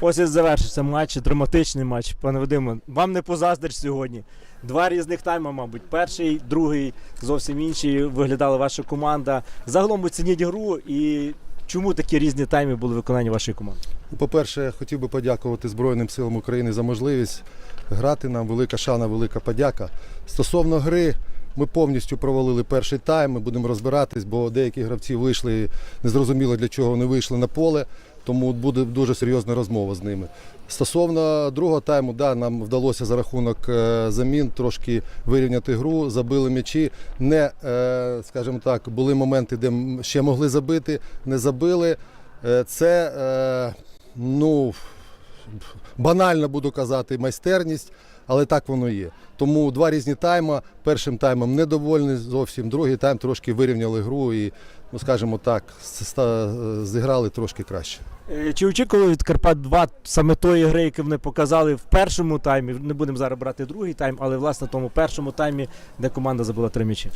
Ось і завершився матч, драматичний матч. Пане Вадиме, вам не позаздриш сьогодні. Два різних тайми, мабуть. Перший, другий зовсім інші виглядала ваша команда. Загалом оцініть гру і чому такі різні тайми були виконані вашої команди? По-перше, хотів би подякувати Збройним силам України за можливість грати нам. Велика шана, велика подяка. Стосовно гри, ми повністю провалили перший тайм. Ми будемо розбиратись, бо деякі гравці вийшли незрозуміло для чого вони вийшли на поле. Тому буде дуже серйозна розмова з ними. Стосовно другого тайму, да, нам вдалося за рахунок е, замін трошки вирівняти гру, забили м'ячі. Не, е, скажімо так, були моменти, де ще могли забити, не забили. Е, Це ну, банально буду казати, майстерність, але так воно є. Тому два різні тайми. Першим таймом недовольний зовсім, другий тайм трошки вирівняли гру і, ну скажімо так, зіграли трошки краще. Е, Чи очікували від Карпат 2 саме тої гри, яку вони показали в першому таймі? Не будемо зараз брати другий тайм, але власне тому першому таймі, де команда забила три м'ячі.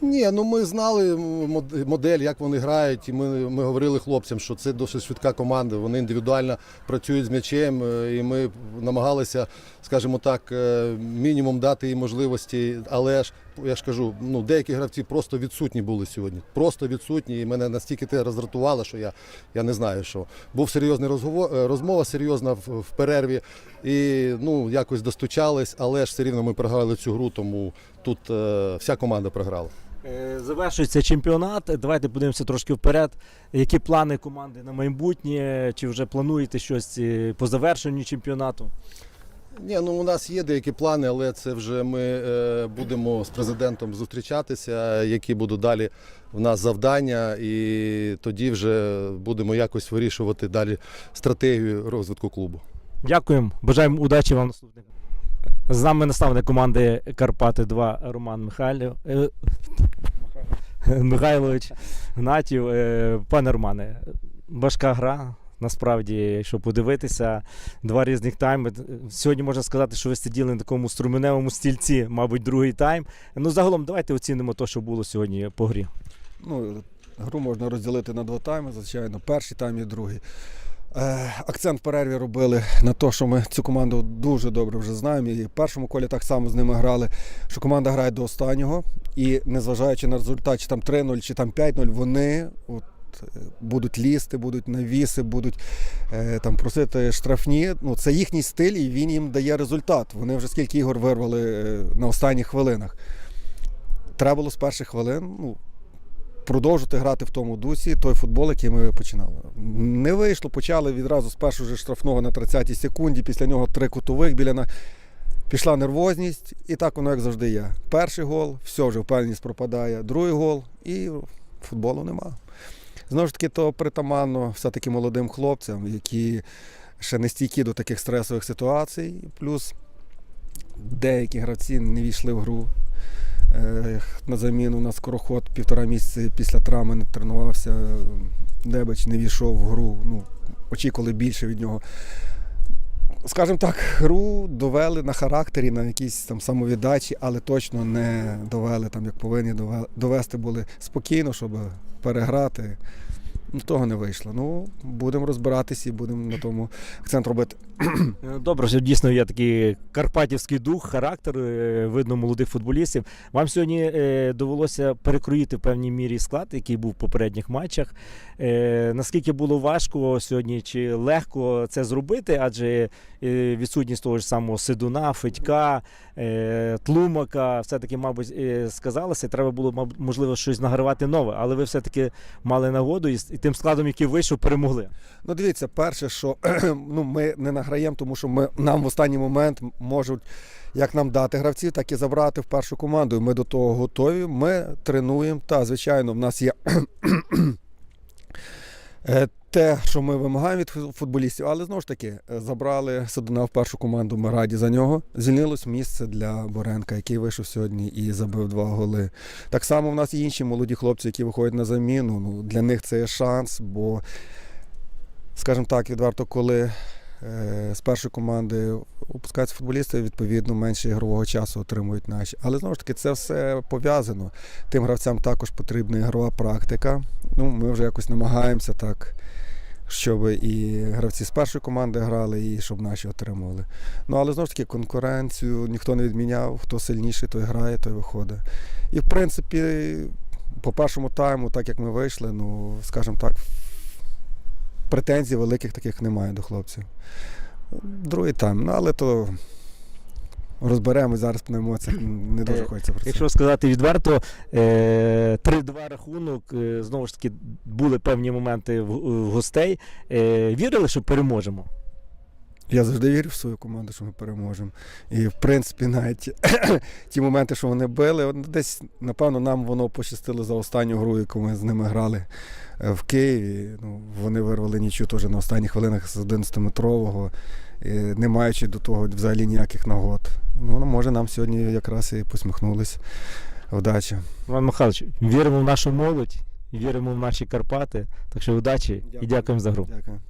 Ні, ну ми знали мод- модель, як вони грають, і ми, ми говорили хлопцям, що це досить швидка команда. Вони індивідуально працюють з м'ячем, е, і ми намагалися, скажімо так, е, мінімум дати їм можливості. Але ж я ж кажу, ну деякі гравці просто відсутні були сьогодні. Просто відсутні. І мене настільки те роздратувало, що я, я не знаю, що був серйозний розговор, е, розмова серйозна в, в перерві. І ну якось достучались, але ж все рівно ми програли цю гру, тому тут е, вся команда програла. Е, Завершується чемпіонат. Давайте подивимося трошки вперед. Які плани команди на майбутнє? Чи вже плануєте щось е, по завершенню чемпіонату? Ні, ну у нас є деякі плани, але це вже ми е, будемо з президентом зустрічатися, які будуть далі в нас завдання, і тоді вже будемо якось вирішувати далі стратегію розвитку клубу. Дякуємо. Бажаємо удачі вам наступних. З нами наставник команди Карпати 2 Роман Михайлів. е, Михайлович Гнатів. Е, Пане Романе, важка гра. Насправді, якщо подивитися, два різних тайми. Сьогодні можна сказати, що ви сиділи на такому струменевому стільці, мабуть, другий тайм. Ну, загалом, давайте оцінимо те, що було сьогодні по грі. Ну, гру можна розділити на два тайми, звичайно, перший тайм і другий. Е, акцент в перерві робили на те, що ми цю команду дуже добре вже знаємо. І в першому колі так само з ними грали, що команда грає до останнього. І незважаючи на результат, чи там 3-0, чи там 5-0, вони от, е, будуть лізти, будуть навіси, будуть е, там просити штрафні. Ну, це їхній стиль, і він їм дає результат. Вони вже скільки ігор вирвали е, на останніх хвилинах. Треба було з перших хвилин. Ну, продовжити грати в тому дусі той футбол, який ми починали. Не вийшло, почали відразу з першого штрафного на 30-й секунді, після нього три кутових біля на. Пішла нервозність, і так воно, як завжди, є. Перший гол, все вже впевненість пропадає, другий гол і футболу нема. Знову ж таки, то притаманно все-таки молодим хлопцям, які ще не стійкі до таких стресових ситуацій. Плюс деякі гравці не війшли в гру. На заміну на скороход півтора місяці після травми не тренувався. Дебач не війшов в гру. Ну, очікували більше від нього. Скажімо так, гру довели на характері, на якійсь там самовіддачі, але точно не довели там, як повинні дове- довести були спокійно, щоб переграти. Ну, того не вийшло. Ну, будемо розбиратися і будемо на тому акцент робити. Е, Добре, що дійсно є такий карпатівський дух, характер, е, видно молодих футболістів. Вам сьогодні е, довелося перекроїти в певній мірі склад, який був в попередніх матчах. Наскільки було важко сьогодні чи легко це зробити? Адже відсутність того ж самого Сидуна, Федька, Тлумака, все-таки, мабуть, сказалося. Треба було, можливо, щось награвати нове, але ви все-таки мали нагоду і, і тим складом, який вийшов, перемогли. Ну, дивіться, перше, що ну, ми не награємо, тому що ми, нам в останній момент можуть як нам дати гравців, так і забрати в першу команду. Ми до того готові. Ми тренуємо. Та, звичайно, в нас є е, те, що ми вимагаємо від фу- футболістів, але знову ж таки е, забрали Садуна в першу команду. Ми раді за нього. Звільнилось місце для Боренка, який вийшов сьогодні і забив два голи. Так само в нас є інші молоді хлопці, які виходять на заміну. Ну, для них це є шанс, бо скажімо так, відверто, коли е, з першої команди опускаються футболісти, відповідно, менше ігрового часу отримують наші. Але знову ж таки, це все пов'язано. Тим гравцям також потрібна ігрова практика. Ну, ми вже якось намагаємося так щоб і гравці з першої команди грали, і щоб наші отримували. Ну але знову ж таки конкуренцію ніхто не відміняв. Хто сильніший, той грає, той виходить. І в принципі, по першому тайму, так як ми вийшли, ну скажімо так, претензій великих таких немає до хлопців. Другий тайм, ну але то розберемо зараз на емоціях. Не дуже Е, хочеться про це. Якщо сказати відверто, е, 3-2 рахунок, е, знову ж таки, були певні моменти в, гостей. Е, Вірили, що переможемо. Я завжди вірю в свою команду, що ми переможемо. І в принципі, навіть ті моменти, що вони били, десь, напевно, нам воно пощастило за останню гру, яку ми з ними грали е, в Києві. Ну, вони вирвали нічю теж на останніх хвилинах з 11-метрового, е, не маючи до того взагалі ніяких нагод. Ну, може, нам сьогодні якраз і посміхнулись. Вдачі. Іван Михайлович, віримо в нашу молодь, віримо в наші Карпати. Так що удачі і дякуємо за гру. Дякую.